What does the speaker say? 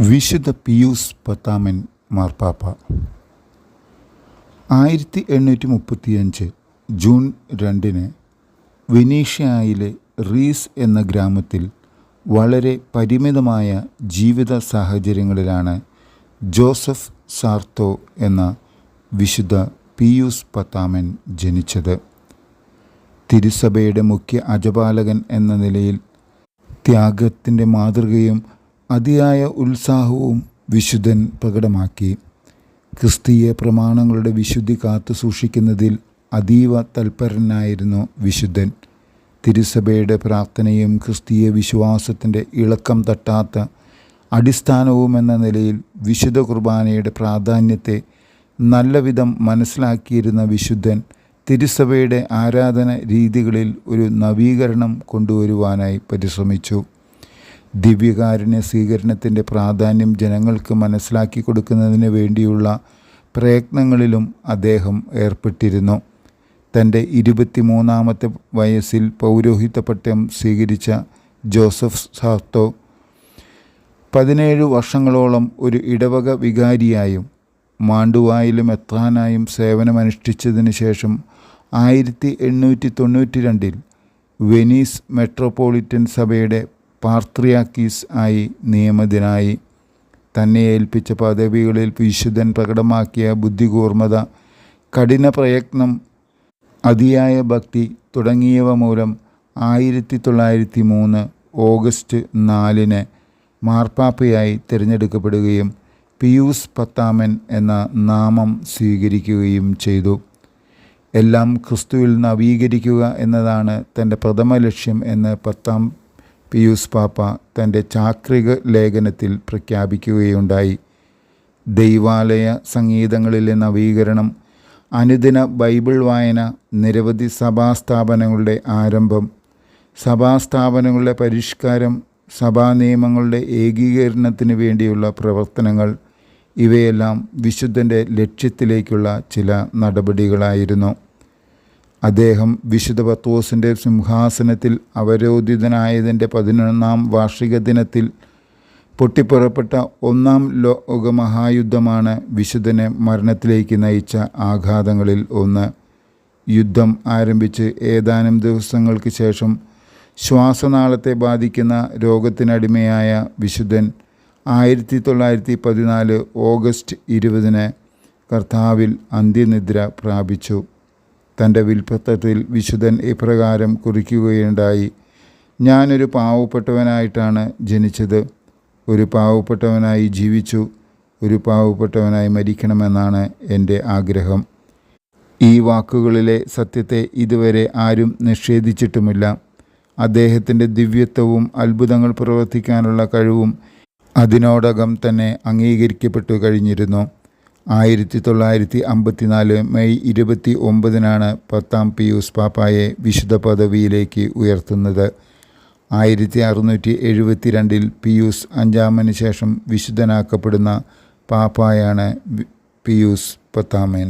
വിശുദ്ധ പിയൂസ് പത്താമൻ മാർപ്പാപ്പ. ആയിരത്തി എണ്ണൂറ്റി മുപ്പത്തിയഞ്ച് ജൂൺ രണ്ടിന് വെനീഷ്യയിലെ റീസ് എന്ന ഗ്രാമത്തിൽ വളരെ പരിമിതമായ ജീവിത സാഹചര്യങ്ങളിലാണ് ജോസഫ് സാർത്തോ എന്ന വിശുദ്ധ പിയൂസ് പത്താമൻ ജനിച്ചത്. തിരുസഭയുടെ മുഖ്യ അജപാലകൻ എന്ന നിലയിൽ ത്യാഗത്തിന്റെ മാതൃകയും അതിയായ ഉത്സാഹവും വിശുദ്ധൻ പ്രകടമാക്കി. ക്രിസ്തീയ പ്രമാണങ്ങളുടെ വിശുദ്ധി കാത്തു സൂക്ഷിക്കുന്നതിൽ അതീവ തൽപരനായിരുന്നു വിശുദ്ധൻ. തിരുസഭയുടെ പ്രാർത്ഥനയും ക്രിസ്തീയ വിശ്വാസത്തിന്റെ ഇളക്കം തട്ടാത്ത അടിസ്ഥാനവും എന്ന നിലയിൽ വിശുദ്ധ കുർബാനയുടെ പ്രാധാന്യത്തെ നല്ലവിധം മനസ്സിലാക്കിയിരുന്ന വിശുദ്ധൻ തിരുസഭയുടെ ആരാധന രീതികളിൽ ഒരു നവീകരണം കൊണ്ടുവരുവാനായി പരിശ്രമിച്ചു. ദിവ്യകാരുണ്യ സ്വീകരണത്തിന്റെ പ്രാധാന്യം ജനങ്ങൾക്ക് മനസ്സിലാക്കി കൊടുക്കുന്നതിന് വേണ്ടിയുള്ള പ്രയത്നങ്ങളിലും അദ്ദേഹം ഏർപ്പെട്ടിരുന്നു. തന്റെ ഇരുപത്തിമൂന്നാമത്തെ വയസ്സിൽ പൗരോഹിത്യ പട്ടം സ്വീകരിച്ച ജോസഫ് സാത്തോ പതിനേഴ് വർഷങ്ങളോളം ഒരു ഇടവക വികാരിയായും മാണ്ടുവായിലും എത്താനായും സേവനമനുഷ്ഠിച്ചതിന് ശേഷം ആയിരത്തി എണ്ണൂറ്റി തൊണ്ണൂറ്റി രണ്ടിൽ വെനീസ് മെട്രോപോളിറ്റൻ സഭയുടെ പാർത്രിയാക്കീസ് ആയി നിയമിതനായി തന്നെ ഏൽപ്പിച്ച പദവികളിൽ വിശുദ്ധൻ പ്രകടമാക്കിയ ബുദ്ധികൂർമ്മത കഠിന പ്രയത്നം അതിയായ ഭക്തി തുടങ്ങിയവ മൂലം ആയിരത്തി തൊള്ളായിരത്തി മൂന്ന് ഓഗസ്റ്റ് നാലിന് മാർപ്പാപ്പയായി തിരഞ്ഞെടുക്കപ്പെടുകയും പിയൂസ് പത്താമൻ എന്ന നാമം സ്വീകരിക്കുകയും ചെയ്തു. എല്ലാം ക്രിസ്തുവിൽ നവീകരിക്കുക എന്നതാണ് തന്റെ പ്രഥമ ലക്ഷ്യം എന്ന് പത്താം പിയൂസ് പാപ്പ തന്റെ ചാക്രിക ലേഖനത്തിൽ പ്രഖ്യാപിക്കുകയുണ്ടായി. ദൈവാലയ സംഗീതങ്ങളിലെ നവീകരണം അനുദിന ബൈബിൾ വായന നിരവധി സഭാസ്ഥാപനങ്ങളുടെ ആരംഭം സഭാസ്ഥാപനങ്ങളുടെ പരിഷ്കാരം സഭാ നിയമങ്ങളുടെ ഏകീകരണത്തിന് വേണ്ടിയുള്ള പ്രവർത്തനങ്ങൾ ഇവയെല്ലാം വിശുദ്ധന്റെ ലക്ഷ്യത്തിലേക്കുള്ള ചില നടപടികളായിരുന്നു. അദ്ദേഹം വിശുദ്ധ പത്തോസിന്റെ സിംഹാസനത്തിൽ അവരോധിതനായതിന്റെ പതിനൊന്നാം വാർഷിക ദിനത്തിൽ പൊട്ടിപ്പുറപ്പെട്ട ഒന്നാം ലോകമഹായുദ്ധമാണ് വിശുദ്ധനെ മരണത്തിലേക്ക് നയിച്ച ആഘാതങ്ങളിൽ ഒന്ന്. യുദ്ധം ആരംഭിച്ച് ഏതാനും ദിവസങ്ങൾക്ക് ശേഷം ശ്വാസനാളത്തെ ബാധിക്കുന്ന രോഗത്തിനടിമയായ വിശുദ്ധൻ ആയിരത്തി തൊള്ളായിരത്തി പതിനാല് ഓഗസ്റ്റ് ഇരുപതിന് കർത്താവിൽ അന്ത്യനിദ്ര പ്രാപിച്ചു. തന്റെ വിൽപ്പത്തത്തിൽ വിശുദ്ധൻ ഇപ്രകാരം കുറിക്കുകയുണ്ടായി ഞാനൊരു പാവപ്പെട്ടവനായിട്ടാണ് ജനിച്ചത്. ഒരു പാവപ്പെട്ടവനായി ജീവിച്ചു. ഒരു പാവപ്പെട്ടവനായി മരിക്കണമെന്നാണ് എന്റെ ആഗ്രഹം. ഈ വാക്കുകളിലെ സത്യത്തെ ഇതുവരെ ആരും നിഷേധിച്ചിട്ടുമില്ല. അദ്ദേഹത്തിന്റെ ദിവ്യത്വവും അത്ഭുതങ്ങൾ പ്രവർത്തിക്കാനുള്ള കഴിവും അതിനോടകം തന്നെ അംഗീകരിക്കപ്പെട്ടു കഴിഞ്ഞിരുന്നു. ആയിരത്തി തൊള്ളായിരത്തി അമ്പത്തിനാല് മെയ് ഇരുപത്തി ഒമ്പതിനാണ് പത്താം പിയൂസ് പാപ്പായെ വിശുദ്ധ പദവിയിലേക്ക് ഉയർത്തുന്നത്. ആയിരത്തി അറുന്നൂറ്റി എഴുപത്തി രണ്ടിൽ പിയൂസ് അഞ്ചാമന് ശേഷം വിശുദ്ധനാക്കപ്പെടുന്ന പാപ്പായാണ് പിയൂസ് പത്താമൻ.